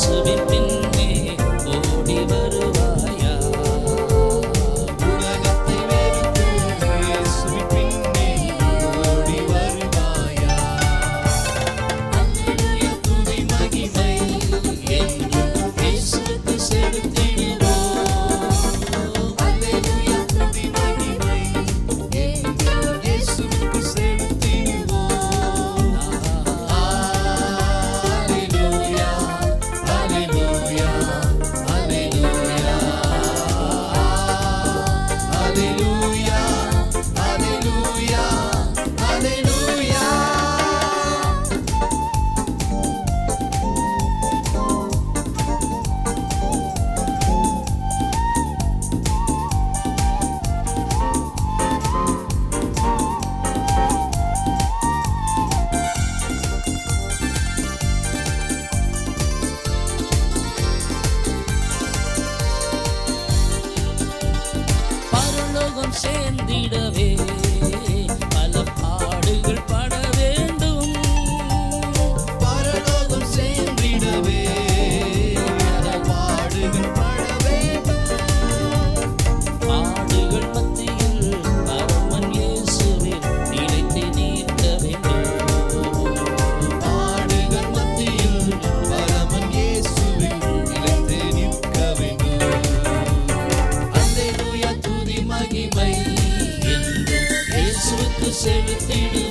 Xin சேர்ந்திடவே. செலுத்திடுவோம்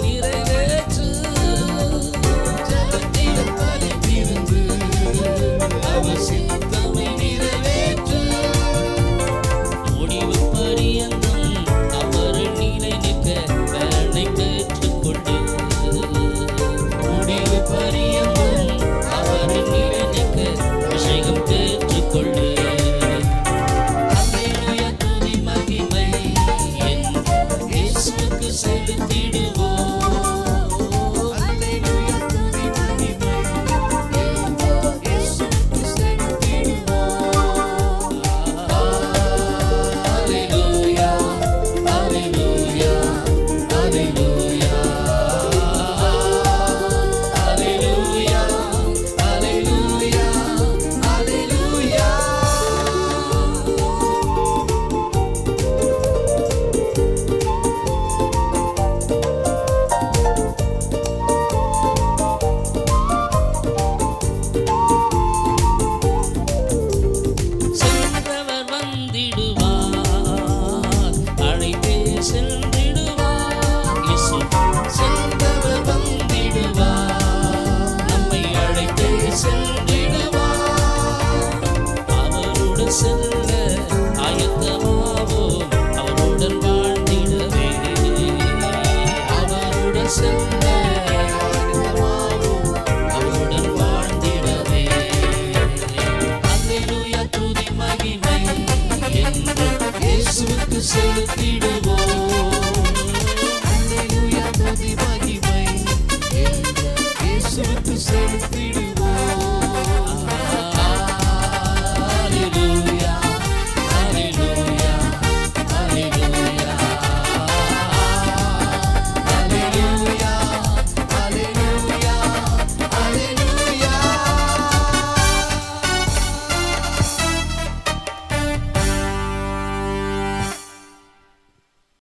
நிறைவே செலுத்திடுவோம் செலுத்திடு